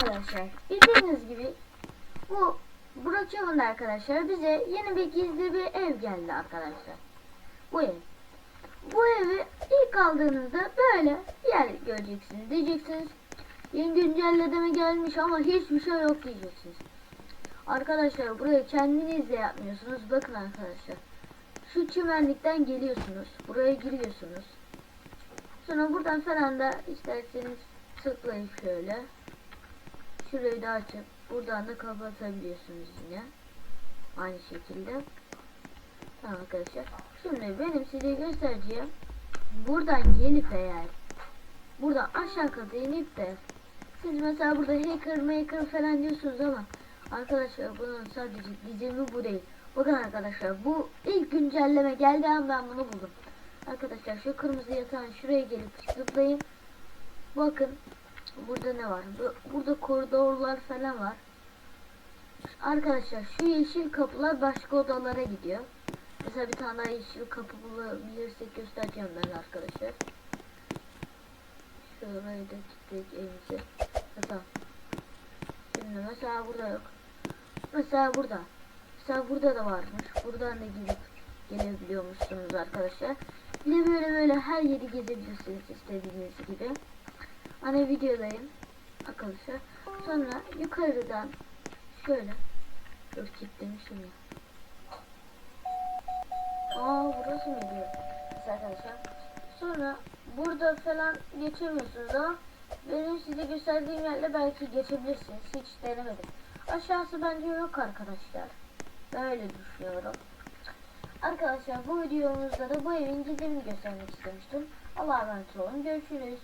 arkadaşlar bildiğiniz gibi bu Burak Çavun arkadaşlar bize yeni bir gizli bir ev geldi arkadaşlar. Bu ev. Bu evi ilk aldığınızda böyle yer göreceksiniz. Diyeceksiniz yeni güncelleme gelmiş ama hiçbir şey yok diyeceksiniz. Arkadaşlar burayı kendiniz de yapmıyorsunuz. Bakın arkadaşlar. Şu çimenlikten geliyorsunuz. Buraya giriyorsunuz. Sonra buradan falan da isterseniz tıklayın şöyle. Şurayı da açıp buradan da kapatabiliyorsunuz yine. Aynı şekilde. Tamam arkadaşlar. Şimdi benim size göstereceğim. Buradan gelip eğer buradan aşağı kata inip de siz mesela burada hacker maker falan diyorsunuz ama arkadaşlar bunun sadece gizemi bu değil. Bakın arkadaşlar bu ilk güncelleme geldiği an ben bunu buldum. Arkadaşlar şu kırmızı yatağın şuraya gelip tıklayın. Bakın burada ne var? Bu- Burada koridorlar falan var. Arkadaşlar şu yeşil kapılar başka odalara gidiyor. Mesela bir tane yeşil kapı bulabilirsek göstereceğim ben arkadaşlar. Şurayı da kilitledik elimizi. Mesela. Şimdi mesela burada yok. Mesela burada. Mesela burada da varmış. Buradan da gidip gelebiliyormuşsunuz arkadaşlar. Bir böyle böyle her yeri gezebilirsiniz istediğiniz gibi. Hani videodayım arkadaşlar. Sonra yukarıdan şöyle Dur kilitlemişim ya. Aa burası mı diyor? Arkadaşlar. Sonra burada falan geçemiyorsunuz ama benim size gösterdiğim yerle belki geçebilirsiniz. Hiç denemedim. Aşağısı bence yok arkadaşlar. Ben öyle düşünüyorum. Arkadaşlar bu videomuzda da bu evin gizemini göstermek istemiştim. Allah'a emanet olun. Görüşürüz.